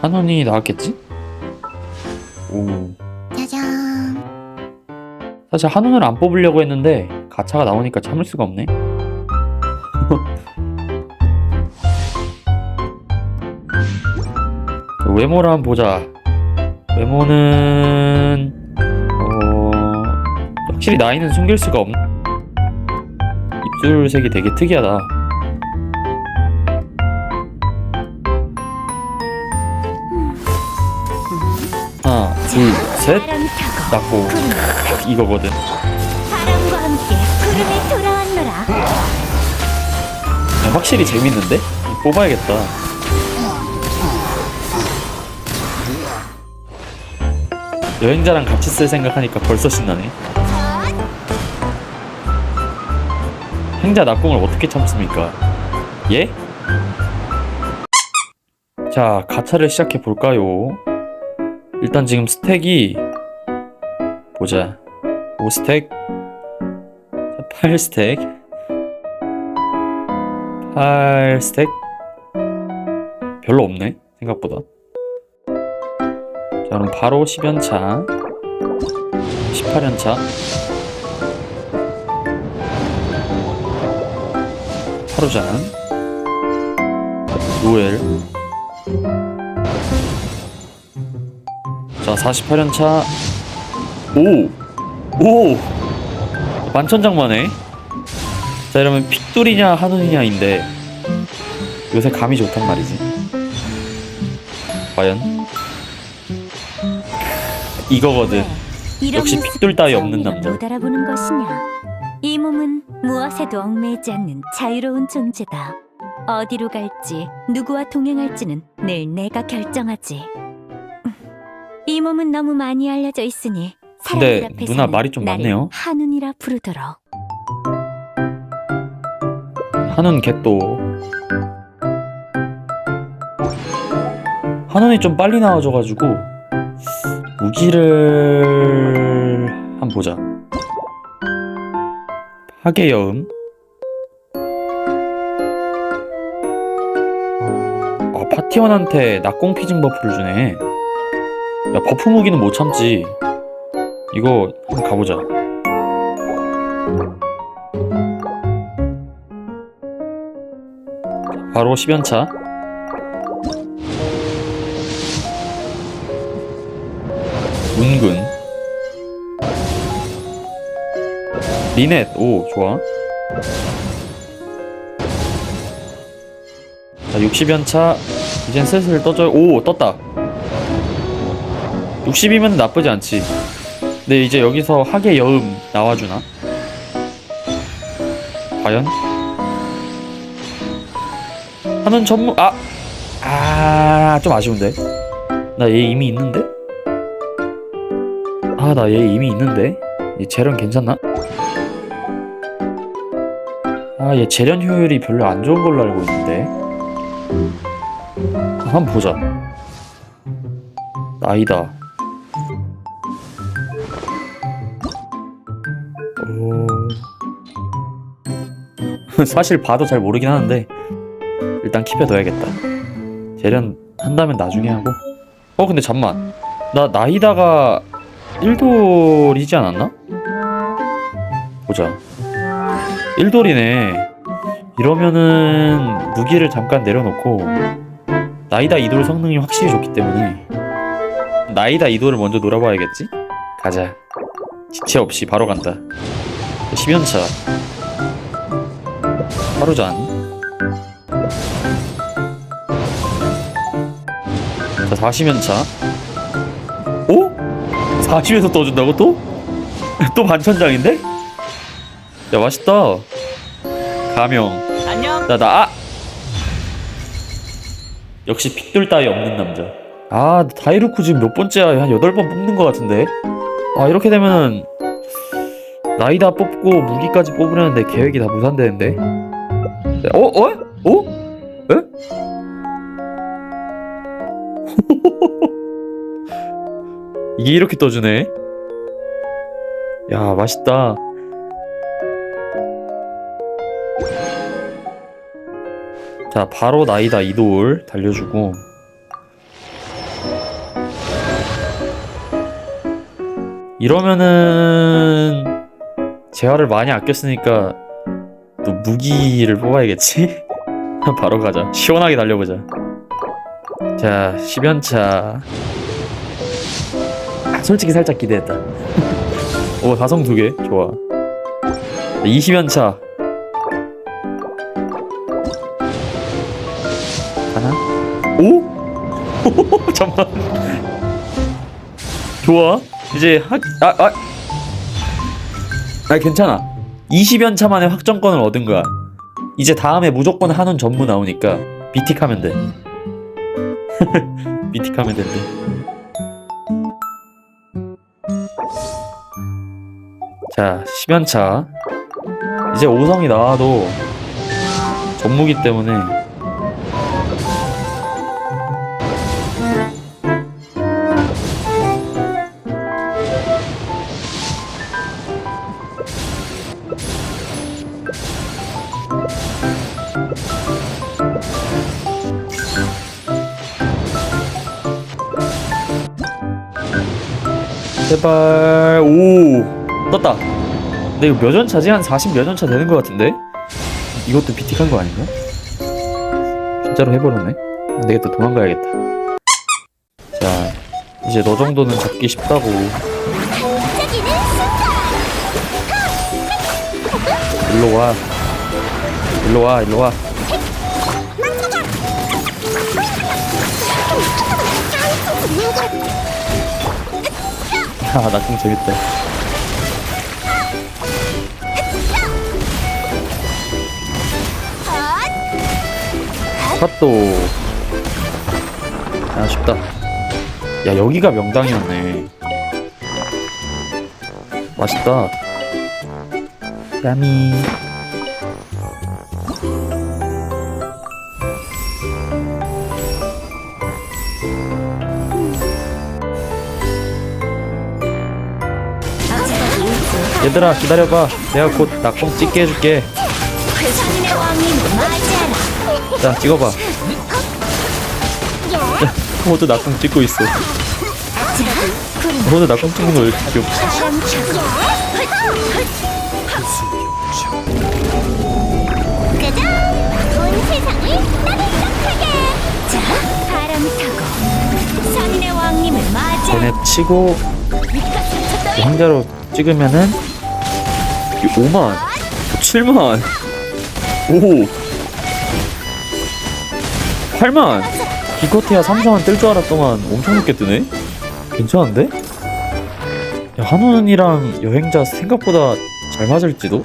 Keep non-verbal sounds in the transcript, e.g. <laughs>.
한원이 나왔겠지? 오. 짜잔. 사실 한원을 안 뽑으려고 했는데 가차가 나오니까 참을 수가 없네. <laughs> 외모를 한번 보자. 외모는 어 확실히 나이는 숨길 수가 없. 입술색이 되게 특이하다. 하나, 둘, 셋. 구름이 이거거든. 바람과 함께 구름이 돌아왔노라 야, 확실히 재밌는데? 뽑아야겠다. 여행자랑 같이 쓸 생각하니까 벌써 신나네. 행자 낙공을 어떻게 참습니까? 예? 자, 가차를 시작해 볼까요? 일단 지금 스택이 보자. 5스택, 8스택, 8스택? 별로 없네 생각보다. 자 그럼 바로 10연차. 18연차. 하루잔 노엘 자 48연차. 오! 오! 만천장만해 자 이러면 픽돌이냐 한운이냐인데 요새 감이 좋단 말이지. 과연? 이거거든 역시 픽돌 따위 없는 남자. 못 알아보는 것이냐? 이 몸은 무엇에도 얽매이지 않는 자유로운 존재다. 어디로 갈지 누구와 동행할지는 늘 내가 결정하지 이 몸은 너무 많이 알려져 있으니 근데 사람들 앞에서는 누나 말이 좀 나를 많네요. 한운이라 부르도록. 한운 개또 한운이 좀 빨리 나와줘가지고 무기를 한번 보자. 파괴여음. 아 파티원한테 낙공 피징 버프를 주네 야 버프 무기는 못 참지. 이거 한번 가보자. 바로 10연차. 문근. 리넷. 오 좋아. 자 60연차. 이젠 슬슬 떠줘요. 오 떴다 60이면 나쁘지 않지 근데 이제 여기서 하계 여음 나와주나 과연 하는 전문 아! 아, 좀 아쉬운데. 나 얘 이미 있는데? 아, 나 얘 이미 있는데? 얘 재련 괜찮나? 아, 얘 재련 효율이 별로 안 좋은 걸로 알고 있는데. 아, 한번 보자. 나이다. 오. <laughs> 사실 봐도 잘 모르긴 하는데 일단 킵해둬야겠다. 재련 한다면 나중에 하고. 어 근데 잠만. 나 나이다가 1돌이지 않았나? 보자. 1돌이네. 이러면은 무기를 잠깐 내려놓고 나이다 2돌 성능이 확실히 좋기 때문에 나이다 2돌을 먼저 놀아봐야겠지? 가자. 지체 없이 바로 간다. 10연차. 하루 전. 자, 40연차. 오? 40에서 떠준다고 또? <laughs> 또 반천장인데? 야, 맛있다. 가명. 안녕. 나, 나, 아! 역시 픽돌 따위 없는 남자. 아, 다이루쿠 지금 몇 번째야? 한 8번 뽑는 것 같은데? 아, 이렇게 되면은, 나이다 뽑고 무기까지 뽑으려는데 계획이 다 무산되는데? 어? 어? 어? 에? <laughs> 이게 이렇게 떠주네? 야, 맛있다. 자, 바로 나이다 이돌 달려주고 이러면은 재화를 많이 아꼈으니까 또 무기를 뽑아야겠지? <laughs> 바로 가자. 시원하게 달려보자. 자, 10연차. 아, 솔직히 살짝 기대했다. <laughs> 오, 다성 두 개. 좋아. 20연차. 하나? 오? <laughs> 잠만. 좋아. 이제 학, 아, 아. 아, 괜찮아. 20연 차 만에 확정권을 얻은 거야. 이제 다음에 무조건 한운 전무 나오니까 비틱 하면 돼. <laughs> 비틱 하면 된대. 자, 10연차. 이제 5성이 나와도 전무기 때문에 제발 오 떴다 근데 이거 몇 연차지? 한 40 몇 연차 되는 것 같은데? 이것도 비틱한 거 아닌가? 진짜로 해버렸네 안 되겠다 도망가야겠다 자 이제 너 정도는 잡기 쉽다고 일로 와 일로 와 일로 와 아, 낙공 재밌다. 핫도. 아, 쉽다. 야, 여기가 명당이었네. 맛있다. 야미. 얘들아, 기다려봐. 내가 곧 낙공 찍게 해줄게. 자, 찍어봐. 야, <laughs> 모두 낙공 찍고 있어. 모두 낙공 찍는 거 왜 이렇게 귀엽지? 얘네 치고 황자로 찍으면은 5만, 7만, 오, 8만. 기코티아 3성한 뜰줄 알았더만 엄청 높게 뜨네. 괜찮은데? 야, 한원이랑 여행자 생각보다 잘 맞을지도?